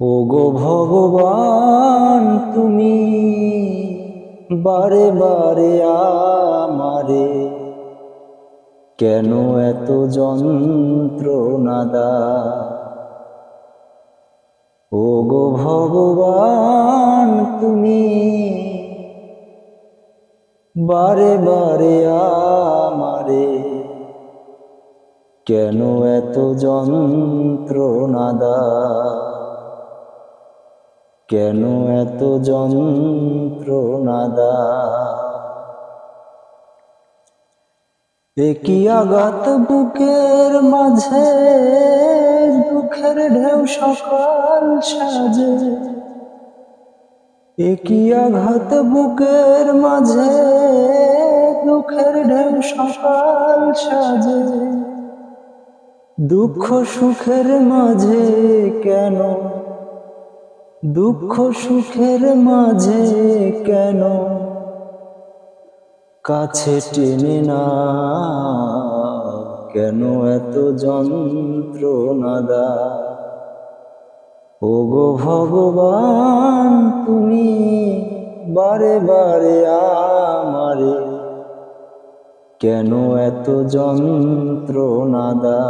ও গো ভগবান, তুমি বারে বারে আমারে। কেন এত যন্ত্রণা দা ও গো ভগবান, তুমি বারে বারে আমারে। কেন এত যন্ত্রণা দা কেন এত যন্ত্রণা দা একই আঘাত বুকের মাঝে, দুঃখের ঢেউ সকাল সাজে। একই আঘাত বুকের মাঝে, দুঃখের ঢেউ সকাল সাজে। দুঃখ সুখের মাঝে কেন দুঃখ সুখের মাঝে কেন কাছে টেনে না? কেন এত যন্ত্রণা দা ও গো ভগবান, তুমি বারে বারে আমারে কেন এত যন্ত্রণা দা